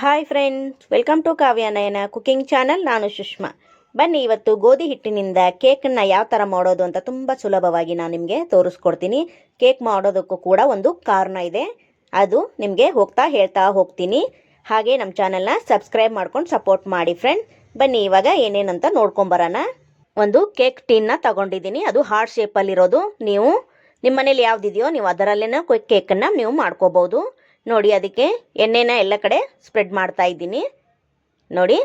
Hi friends welcome to Kavya Nayana cooking channel ನಾನು ಸುಷ್ಮಾ. ಬನ್ನಿ, ಇವತ್ತು ಗೋಧಿ ಹಿಟ್ಟಿನಿಂದ ಕೇಕನ್ನು ಯಾವ ಥರ ಮಾಡೋದು ಅಂತ ತುಂಬ ಸುಲಭವಾಗಿ ನಾನು ನಿಮಗೆ ತೋರಿಸ್ಕೊಡ್ತೀನಿ. ಕೇಕ್ ಮಾಡೋದಕ್ಕೂ ಕೂಡ ಒಂದು ಕಾರಣ ಇದೆ. ಅದು ನಿಮಗೆ ಹೋಗ್ತಾ ಹೇಳ್ತಾ ಹೋಗ್ತೀನಿ. ಹಾಗೆ ನಮ್ಮ ಚಾನಲ್ನ ಸಬ್ಸ್ಕ್ರೈಬ್ ಮಾಡ್ಕೊಂಡು ಸಪೋರ್ಟ್ ಮಾಡಿ ಫ್ರೆಂಡ್ ಬನ್ನಿ, ಇವಾಗ ಏನೇನಂತ ನೋಡ್ಕೊಂಬರೋಣ ಒಂದು ಕೇಕ್ ಟೀನ್ನ ತಗೊಂಡಿದ್ದೀನಿ. ಅದು ಹಾರ್ಟ್ ಶೇಪಲ್ಲಿರೋದು ನೀವು ನಿಮ್ಮ ಮನೇಲಿ ಯಾವ್ದಿದೆಯೋ ನೀವು ಅದರಲ್ಲೇ ಕೇಕನ್ನು ನೀವು ಮಾಡ್ಕೋಬೋದು. ನೋಡಿ, ಅದಕ್ಕೆ ಎಣ್ಣೆನ ಎಲ್ಲ ಕಡೆ ಸ್ಪ್ರೆಡ್ ಮಾಡ್ತಾ ಇದ್ದೀನಿ. ನೋಡಿ,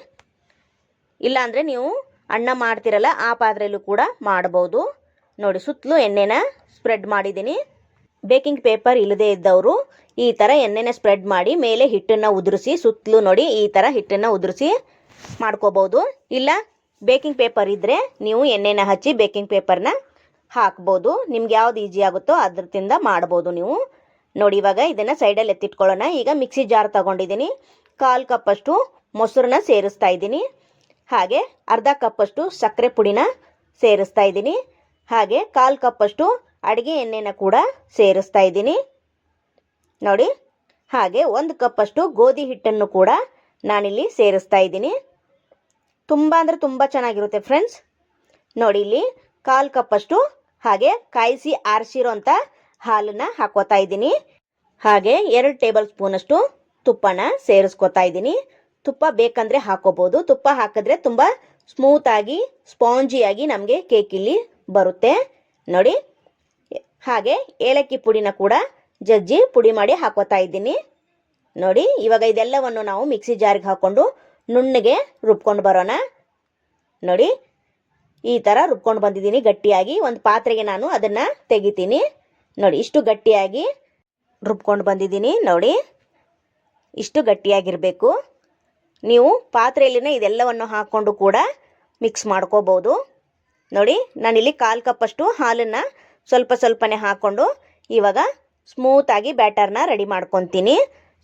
ಇಲ್ಲಾಂದರೆ ನೀವು ಅನ್ನ ಮಾಡ್ತಿರಲ್ಲ, ಆ ಪಾತ್ರೆಯಲ್ಲೂ ಕೂಡ ಮಾಡ್ಬೋದು. ನೋಡಿ, ಸುತ್ತಲೂ ಎಣ್ಣೆನ ಸ್ಪ್ರೆಡ್ ಮಾಡಿದ್ದೀನಿ. ಬೇಕಿಂಗ್ ಪೇಪರ್ ಇಲ್ಲದೇ ಇದ್ದವರು ಈ ಥರ ಎಣ್ಣೆನ ಸ್ಪ್ರೆಡ್ ಮಾಡಿ, ಮೇಲೆ ಹಿಟ್ಟನ್ನು ಉದುರಿಸಿ, ಸುತ್ತಲೂ ನೋಡಿ, ಈ ಥರ ಹಿಟ್ಟನ್ನು ಉದುರಿಸಿ ಮಾಡ್ಕೋಬೋದು. ಇಲ್ಲ, ಬೇಕಿಂಗ್ ಪೇಪರ್ ಇದ್ದರೆ ನೀವು ಎಣ್ಣೆನ ಹಚ್ಚಿ ಬೇಕಿಂಗ್ ಪೇಪರ್ನ ಹಾಕ್ಬೋದು. ನಿಮ್ಗೆ ಯಾವ್ದು ಈಜಿ ಆಗುತ್ತೋ ಅದ್ರದಿಂದ ಮಾಡ್ಬೋದು ನೀವು. ನೋಡಿ ಇವಾಗ ಇದನ್ನು ಸೈಡಲ್ಲಿ ಎತ್ತಿಟ್ಕೊಳ್ಳೋಣ. ಈಗ ಮಿಕ್ಸಿ ಜಾರ್ ತಗೊಂಡಿದ್ದೀನಿ. ಕಾಲು ಕಪ್ಪಷ್ಟು ಮೊಸರನ್ನ ಸೇರಿಸ್ತಾ ಇದ್ದೀನಿ. ಹಾಗೆ ಅರ್ಧ ಕಪ್ಪಷ್ಟು ಸಕ್ಕರೆ ಪುಡಿನ ಸೇರಿಸ್ತಾ ಇದ್ದೀನಿ. ಹಾಗೆ ಕಾಲು ಕಪ್ಪಷ್ಟು ಅಡುಗೆ ಎಣ್ಣೆನ ಕೂಡ ಸೇರಿಸ್ತಾ ಇದ್ದೀನಿ. ನೋಡಿ, ಹಾಗೆ ಒಂದು ಕಪ್ಪಷ್ಟು ಗೋಧಿ ಹಿಟ್ಟನ್ನು ಕೂಡ ನಾನಿಲ್ಲಿ ಸೇರಿಸ್ತಾ ಇದ್ದೀನಿ. ತುಂಬ ಅಂದರೆ ತುಂಬ ಚೆನ್ನಾಗಿರುತ್ತೆ ಫ್ರೆಂಡ್ಸ್ ನೋಡಿ ಇಲ್ಲಿ ಕಾಲು ಕಪ್ಪಷ್ಟು ಹಾಗೆ ಕಾಯಿಸಿ ಆರಿಸಿರೋಂಥ ಹಾಲನ್ನು ಹಾಕೋತಾ ಇದ್ದೀನಿ. ಹಾಗೆ ಎರಡು ಟೇಬಲ್ ಸ್ಪೂನಷ್ಟು ತುಪ್ಪನ ಸೇರಿಸ್ಕೊತಾ ಇದ್ದೀನಿ. ತುಪ್ಪ ಬೇಕಂದ್ರೆ ಹಾಕೋಬಹುದು ತುಪ್ಪ ಹಾಕಿದ್ರೆ ತುಂಬ ಸ್ಮೂತಾಗಿ ಸ್ಪಾಂಜಿಯಾಗಿ ನಮಗೆ ಕೇಕ್ ಇಲ್ಲಿ ಬರುತ್ತೆ. ನೋಡಿ, ಹಾಗೆ ಏಲಕ್ಕಿ ಪುಡಿನ ಕೂಡ ಜಜ್ಜಿ ಪುಡಿ ಮಾಡಿ ಹಾಕೋತಾ ಇದ್ದೀನಿ. ನೋಡಿ, ಇವಾಗ ಇದೆಲ್ಲವನ್ನು ನಾವು ಮಿಕ್ಸಿ ಜಾರಿಗೆ ಹಾಕ್ಕೊಂಡು ನುಣ್ಣಗೆ ರುಬ್ಕೊಂಡು ಬರೋಣ. ನೋಡಿ, ಈ ಥರ ರುಬ್ಕೊಂಡು ಬಂದಿದ್ದೀನಿ ಗಟ್ಟಿಯಾಗಿ. ಒಂದು ಪಾತ್ರೆಗೆ ನಾನು ಅದನ್ನು ತೆಗಿತೀನಿ. ನೋಡಿ, ಇಷ್ಟು ಗಟ್ಟಿಯಾಗಿ ರುಬ್ಕೊಂಡು ಬಂದಿದ್ದೀನಿ. ನೋಡಿ, ಇಷ್ಟು ಗಟ್ಟಿಯಾಗಿರಬೇಕು. ನೀವು ಪಾತ್ರೆಯಲ್ಲಿನ ಇದೆಲ್ಲವನ್ನು ಹಾಕ್ಕೊಂಡು ಕೂಡ ಮಿಕ್ಸ್ ಮಾಡ್ಕೋಬೋದು. ನೋಡಿ, ನಾನಿಲ್ಲಿ ಕಾಲು ಕಪ್ಪಷ್ಟು ಹಾಲನ್ನು ಸ್ವಲ್ಪ ಸ್ವಲ್ಪನೇ ಹಾಕ್ಕೊಂಡು ಇವಾಗ ಸ್ಮೂತಾಗಿ ಬ್ಯಾಟರ್ನ ರೆಡಿ ಮಾಡ್ಕೊತೀನಿ.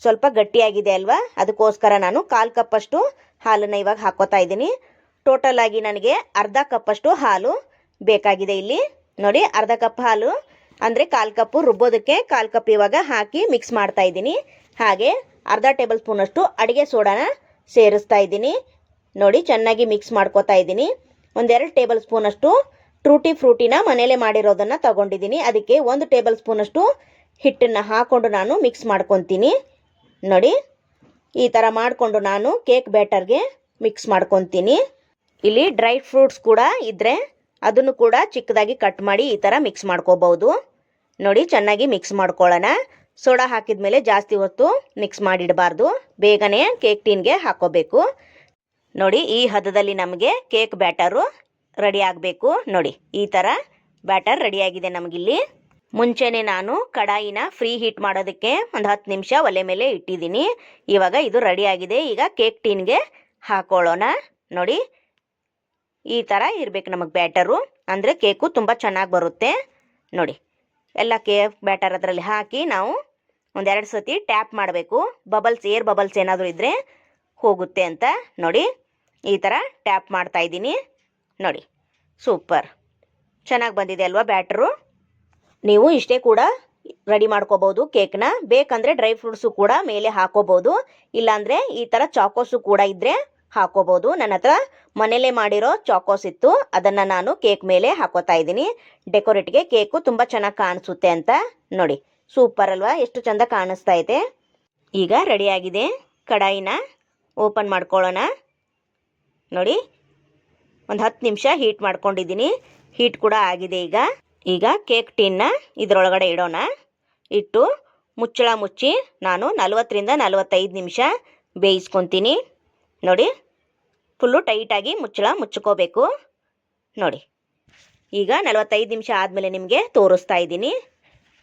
ಸ್ವಲ್ಪ ಗಟ್ಟಿಯಾಗಿದೆ ಅಲ್ವಾ? ಅದಕ್ಕೋಸ್ಕರ ನಾನು ಕಾಲು ಕಪ್ಪಷ್ಟು ಹಾಲನ್ನು ಇವಾಗ ಹಾಕೋತಾ ಇದ್ದೀನಿ. ಟೋಟಲ್ ಆಗಿ ನನಗೆ ಅರ್ಧ ಕಪ್ಪಷ್ಟು ಹಾಲು ಬೇಕಾಗಿದೆ ಇಲ್ಲಿ. ನೋಡಿ, ಅರ್ಧ ಕಪ್ ಹಾಲು ಅಂದರೆ ಕಾಲು ಕಪ್ಪು ರುಬ್ಬೋದಕ್ಕೆ ಕಾಲು ಕಪ್ ಇವಾಗ ಹಾಕಿ ಮಿಕ್ಸ್ ಮಾಡ್ತಾ ಇದ್ದೀನಿ. ಹಾಗೆ ಅರ್ಧ ಟೇಬಲ್ ಸ್ಪೂನಷ್ಟು ಅಡುಗೆ ಸೋಡಾನ ಸೇರಿಸ್ತಾ ಇದ್ದೀನಿ. ನೋಡಿ ಚೆನ್ನಾಗಿ ಮಿಕ್ಸ್ ಮಾಡ್ಕೋತಾ ಇದ್ದೀನಿ. ಒಂದೆರಡು ಟೇಬಲ್ ಸ್ಪೂನಷ್ಟು ಟ್ರೂಟಿ ಫ್ರೂಟಿನ ಮನೇಲೆ ಮಾಡಿರೋದನ್ನು ತಗೊಂಡಿದ್ದೀನಿ. ಅದಕ್ಕೆ ಒಂದು ಟೇಬಲ್ ಸ್ಪೂನಷ್ಟು ಹಿಟ್ಟನ್ನು ಹಾಕ್ಕೊಂಡು ನಾನು ಮಿಕ್ಸ್ ಮಾಡ್ಕೊತೀನಿ. ನೋಡಿ ಈ ಥರ ಮಾಡಿಕೊಂಡು ನಾನು ಕೇಕ್ ಬ್ಯಾಟರ್ಗೆ ಮಿಕ್ಸ್ ಮಾಡ್ಕೊತೀನಿ. ಇಲ್ಲಿ ಡ್ರೈ ಫ್ರೂಟ್ಸ್ ಕೂಡ ಇದ್ದರೆ ಅದನ್ನು ಕೂಡ ಚಿಕ್ಕದಾಗಿ ಕಟ್ ಮಾಡಿ ಈ ಥರ ಮಿಕ್ಸ್ ಮಾಡ್ಕೋಬಹುದು. ನೋಡಿ, ಚೆನ್ನಾಗಿ ಮಿಕ್ಸ್ ಮಾಡ್ಕೊಳ್ಳೋಣ. ಸೋಡಾ ಹಾಕಿದ ಮೇಲೆ ಜಾಸ್ತಿ ಹೊತ್ತು ಮಿಕ್ಸ್ ಮಾಡಿಡಬಾರ್ದು. ಬೇಗನೆ ಕೇಕ್ ಟೀನ್ಗೆ ಹಾಕೋಬೇಕು. ನೋಡಿ, ಈ ಹದದಲ್ಲಿ ನಮಗೆ ಕೇಕ್ ಬ್ಯಾಟರು ರೆಡಿ ಆಗಬೇಕು. ನೋಡಿ, ಈ ಥರ ಬ್ಯಾಟರ್ ರೆಡಿಯಾಗಿದೆ ನಮಗಿಲ್ಲಿ. ಮುಂಚೆನೆ ನಾನು ಕಡಾಯಿನ ಫ್ರೀ ಹೀಟ್ ಮಾಡೋದಕ್ಕೆ ಒಂದು ಹತ್ತು ನಿಮಿಷ ಒಲೆ ಮೇಲೆ ಇಟ್ಟಿದ್ದೀನಿ. ಇವಾಗ ಇದು ರೆಡಿಯಾಗಿದೆ ಈಗ ಕೇಕ್ ಟೀನ್ಗೆ ಹಾಕೊಳ್ಳೋಣ. ನೋಡಿ, ಈ ಥರ ಇರಬೇಕು ನಮಗೆ ಬ್ಯಾಟರು ಅಂದರೆ ಕೇಕು ತುಂಬ ಚೆನ್ನಾಗಿ ಬರುತ್ತೆ. ನೋಡಿ ಎಲ್ಲ ಕೇಕ್ ಬ್ಯಾಟರ್ ಅದರಲ್ಲಿ ಹಾಕಿ ನಾವು ಒಂದೆರಡು ಸತಿ ಟ್ಯಾಪ್ ಮಾಡಬೇಕು. ಬಬಲ್ಸ್, ಏರ್ ಬಬಲ್ಸ್ ಏನಾದರೂ ಇದ್ದರೆ ಹೋಗುತ್ತೆ ಅಂತ ನೋಡಿ. ಈ ಥರ ಟ್ಯಾಪ್ ಮಾಡ್ತಾ ಇದ್ದೀನಿ. ನೋಡಿ. ಸೂಪರ್. ಚೆನ್ನಾಗಿ ಬಂದಿದೆ ಅಲ್ವಾ ಬ್ಯಾಟ್ರು? ನೀವು ಇಷ್ಟೇ ಕೂಡ ರೆಡಿ ಮಾಡ್ಕೋಬೋದು ಕೇಕ್ನ. ಬೇಕಂದರೆ ಡ್ರೈ ಫ್ರೂಟ್ಸು ಕೂಡ ಮೇಲೆ ಹಾಕೋಬೋದು. ಇಲ್ಲಾಂದರೆ ಈ ಥರ ಚಾಕೋಸು ಕೂಡ ಇದ್ದರೆ ಹಾಕೋಬೋದು. ನನ್ನ ಹತ್ರ ಮನೇಲೇ ಮಾಡಿರೋ ಚಾಕೋಸ್ ಇತ್ತು. ಅದನ್ನು ನಾನು ಕೇಕ್ ಮೇಲೆ ಹಾಕೋತಾ ಇದ್ದೀನಿ. ಡೆಕೋರೇಟ್ಗೆ ಕೇಕು ತುಂಬ ಚೆನ್ನಾಗಿ ಕಾಣಿಸುತ್ತೆ ಅಂತ ನೋಡಿ. ಸೂಪರ್ ಅಲ್ವಾ? ಎಷ್ಟು ಚಂದ ಕಾಣಿಸ್ತಾ ಇದೆ. ಈಗ ರೆಡಿಯಾಗಿದೆ ಕಡಾಯಿನ ಓಪನ್ ಮಾಡ್ಕೊಳ್ಳೋಣ. ನೋಡಿ, ಒಂದು ಹತ್ತು ನಿಮಿಷ ಹೀಟ್ ಮಾಡ್ಕೊಂಡಿದ್ದೀನಿ. ಹೀಟ್ ಕೂಡ ಆಗಿದೆ ಈಗ. ಈಗ ಕೇಕ್ ಟಿನ್ನ ಇದರೊಳಗಡೆ ಇಡೋಣ. ಇಟ್ಟು ಮುಚ್ಚಳ ಮುಚ್ಚಿ ನಾನು ನಲವತ್ತರಿಂದ ನಲವತ್ತೈದು ನಿಮಿಷ ಬೇಯಿಸ್ಕೊತೀನಿ. ನೋಡಿ ಫುಲ್ಲು ಟೈಟಾಗಿ ಮುಚ್ಚಳ ಮುಚ್ಕೋಬೇಕು ನೋಡಿ, ಈಗ ನಲವತ್ತೈದು ನಿಮಿಷ ಆದಮೇಲೆ ನಿಮಗೆ ತೋರಿಸ್ತಾ ಇದ್ದೀನಿ.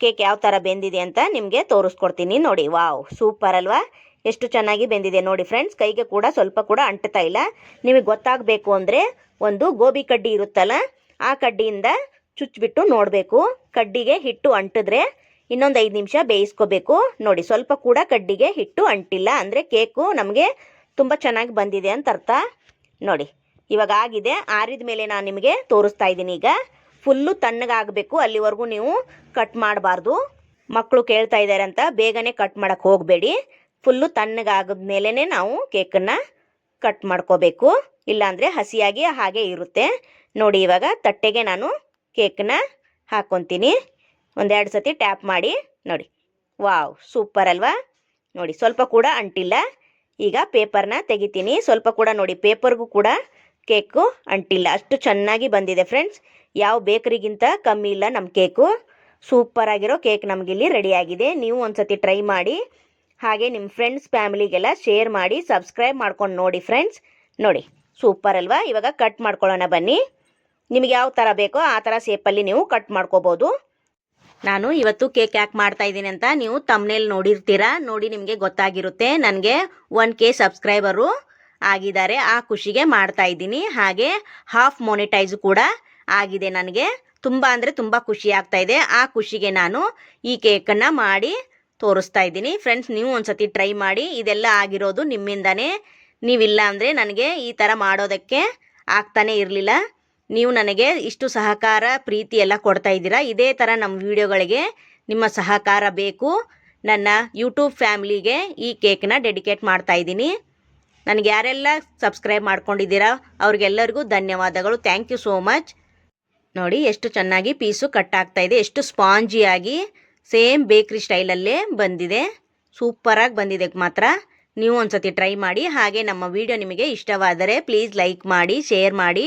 ಕೇಕ್ ಯಾವ ಥರ ಬೆಂದಿದೆ ಅಂತ ನಿಮಗೆ ತೋರಿಸ್ಕೊಡ್ತೀನಿ ನೋಡಿ. ವಾವ್, ಸೂಪರ್ ಅಲ್ವಾ? ಎಷ್ಟು ಚೆನ್ನಾಗಿ ಬೆಂದಿದೆ ನೋಡಿ ಫ್ರೆಂಡ್ಸ್ ಕೈಗೆ ಕೂಡ ಸ್ವಲ್ಪ ಕೂಡ ಅಂಟ್ತಾ ಇಲ್ಲ. ನಿಮಗೆ ಗೊತ್ತಾಗಬೇಕು ಅಂದರೆ ಒಂದು ಗೋಬಿ ಕಡ್ಡಿ ಇರುತ್ತಲ್ಲ, ಆ ಕಡ್ಡಿಯಿಂದ ಚುಚ್ಚಿಬಿಟ್ಟು ನೋಡಬೇಕು. ಕಡ್ಡಿಗೆ ಹಿಟ್ಟು ಅಂಟಿದ್ರೆ ಇನ್ನೊಂದು ಐದು ನಿಮಿಷ ಬೇಯಿಸ್ಕೋಬೇಕು. ನೋಡಿ, ಸ್ವಲ್ಪ ಕೂಡ ಕಡ್ಡಿಗೆ ಹಿಟ್ಟು ಅಂಟಿಲ್ಲ ಅಂದರೆ ಕೇಕು ನಮಗೆ ತುಂಬ ಚೆನ್ನಾಗಿ ಬಂದಿದೆ ಅಂತ ಅರ್ಥ. ನೋಡಿ, ಇವಾಗ ಆಗಿದೆ. ಆರಿದ ಮೇಲೆ ನಾನು ನಿಮಗೆ ತೋರಿಸ್ತಾ ಇದ್ದೀನಿ ಈಗ. ಫುಲ್ಲು ತಣ್ಣಗಾಗಬೇಕು. ಅಲ್ಲಿವರೆಗೂ ನೀವು ಕಟ್ ಮಾಡಬಾರ್ದು. ಮಕ್ಕಳು ಕೇಳ್ತಾ ಇದ್ದಾರೆ ಅಂತ ಬೇಗನೆ ಕಟ್ ಮಾಡೋಕ್ಕೆ ಹೋಗಬೇಡಿ. ಫುಲ್ಲು ತಣ್ಣಗಾಗದ್ಮೇಲೆ ನಾವು ಕೇಕನ್ನು ಕಟ್ ಮಾಡ್ಕೋಬೇಕು. ಇಲ್ಲಾಂದರೆ ಹಸಿಯಾಗಿ ಹಾಗೆ ಇರುತ್ತೆ. ನೋಡಿ, ಇವಾಗ ತಟ್ಟೆಗೆ ನಾನು ಕೇಕನ್ನ ಹಾಕ್ಕೊತೀನಿ ಒಂದೆರಡು ಸತಿ ಟ್ಯಾಪ್ ಮಾಡಿ. ನೋಡಿ, ವಾವ್ ಸೂಪರ್ ಅಲ್ವಾ? ನೋಡಿ, ಸ್ವಲ್ಪ ಕೂಡ ಅಂಟಿಲ್ಲ. ಈಗ ಪೇಪರ್ನ ತೆಗಿತೀನಿ. ಸ್ವಲ್ಪ ಕೂಡ ನೋಡಿ, ಪೇಪರ್ಗೂ ಕೂಡ ಕೇಕು, ಅಂಟಿಲ್ಲ. ಅಷ್ಟು ಚೆನ್ನಾಗಿ ಬಂದಿದೆ ಫ್ರೆಂಡ್ಸ್. ಯಾವ ಬೇಕರಿಗಿಂತ ಕಮ್ಮಿ ಇಲ್ಲ ನಮ್ಮ ಕೇಕು. ಸೂಪರ್ ಆಗಿರೋ ಕೇಕ್ ನಮಗಿಲ್ಲಿ ರೆಡಿಯಾಗಿದೆ. ನೀವು ಒಂದ್ಸತಿ ಟ್ರೈ ಮಾಡಿ. ಹಾಗೆ ನಿಮ್ಮ ಫ್ರೆಂಡ್ಸ್, ಫ್ಯಾಮಿಲಿಗೆಲ್ಲ ಶೇರ್ ಮಾಡಿ, ಸಬ್ಸ್ಕ್ರೈಬ್ ಮಾಡ್ಕೊಂಡು ನೋಡಿ ಫ್ರೆಂಡ್ಸ್. ನೋಡಿ, ಸೂಪರ್ ಅಲ್ವಾ? ಇವಾಗ ಕಟ್ ಮಾಡ್ಕೊಳ್ಳೋಣ ಬನ್ನಿ. ನಿಮಗೆ ಯಾವ ಥರ ಬೇಕೋ ಆ ಥರ ಶೇಪಲ್ಲಿ ನೀವು ಕಟ್ ಮಾಡ್ಕೋಬೋದು. ನಾನು ಇವತ್ತು ಕೇಕ್ ಯಾಕೆ ಮಾಡ್ತಾ ಇದ್ದೀನಿ ಅಂತ ನೀವು ತಮ್ಮನೇಲಿ ನೋಡಿರ್ತೀರಾ, ನೋಡಿ ನಿಮಗೆ ಗೊತ್ತಾಗಿರುತ್ತೆ. ನನಗೆ ಒನ್ ಕೆ ಸಬ್ಸ್ಕ್ರೈಬರು ಆಗಿದ್ದಾರೆ. ಆ ಖುಷಿಗೆ ಮಾಡ್ತಾ ಇದ್ದೀನಿ. ಹಾಗೆ ಹಾಫ್ ಮೊನಿಟೈಸ್ ಕೂಡ ಆಗಿದೆ ನನಗೆ. ತುಂಬ ಅಂದರೆ ತುಂಬ ಖುಷಿ ಆಗ್ತಾ ಇದೆ. ಆ ಖುಷಿಗೆ ನಾನು ಈ ಕೇಕನ್ನು ಮಾಡಿ ತೋರಿಸ್ತಾ ಇದ್ದೀನಿ. ಫ್ರೆಂಡ್ಸ್ ನೀವು ಒಂದ್ಸತಿ ಟ್ರೈ ಮಾಡಿ. ಇದೆಲ್ಲ ಆಗಿರೋದು ನಿಮ್ಮಿಂದನೇ. ನೀವಿಲ್ಲ ಅಂದರೆ ನನಗೆ ಈ ಥರ ಮಾಡೋದಕ್ಕೆ ಆಗ್ತಾನೆ ಇರಲಿಲ್ಲ. ನೀವು ನನಗೆ ಇಷ್ಟು ಸಹಕಾರ ಪ್ರೀತಿ ಎಲ್ಲ ಕೊಡ್ತಾ ಇದ್ದೀರಾ? ಇದೇ ಥರ ನಮ್ಮ ವಿಡಿಯೋಗಳಿಗೆ ನಿಮ್ಮ ಸಹಕಾರ ಬೇಕು. ನನ್ನ ಯೂಟ್ಯೂಬ್ ಫ್ಯಾಮಿಲಿಗೆ ಈ ಕೇಕ್ನ ಡೆಡಿಕೇಟ್ ಮಾಡ್ತಾ ಇದ್ದೀನಿ. ನನಗೆ ಯಾರೆಲ್ಲ ಸಬ್ಸ್ಕ್ರೈಬ್ ಮಾಡ್ಕೊಂಡಿದ್ದೀರಾ, ಅವ್ರಿಗೆಲ್ಲರಿಗೂ ಧನ್ಯವಾದಗಳು. ಥ್ಯಾಂಕ್ ಯು ಸೋ ಮಚ್ ನೋಡಿ, ಎಷ್ಟು ಚೆನ್ನಾಗಿ ಪೀಸು ಕಟ್ ಆಗ್ತಾ ಇದೆ. ಎಷ್ಟು ಸ್ಪಾಂಜಿಯಾಗಿ ಸೇಮ್ ಬೇಕ್ರಿ ಸ್ಟೈಲಲ್ಲೇ ಬಂದಿದೆ. ಸೂಪರಾಗಿ ಬಂದಿದೆ ಮಾತ್ರ. ನೀವು ಒಂದು ಸತಿ ಟ್ರೈ ಮಾಡಿ. ಹಾಗೆ ನಮ್ಮ ವಿಡಿಯೋ ನಿಮಗೆ ಇಷ್ಟವಾದರೆ ಪ್ಲೀಸ್ ಲೈಕ್ ಮಾಡಿ ಶೇರ್ ಮಾಡಿ.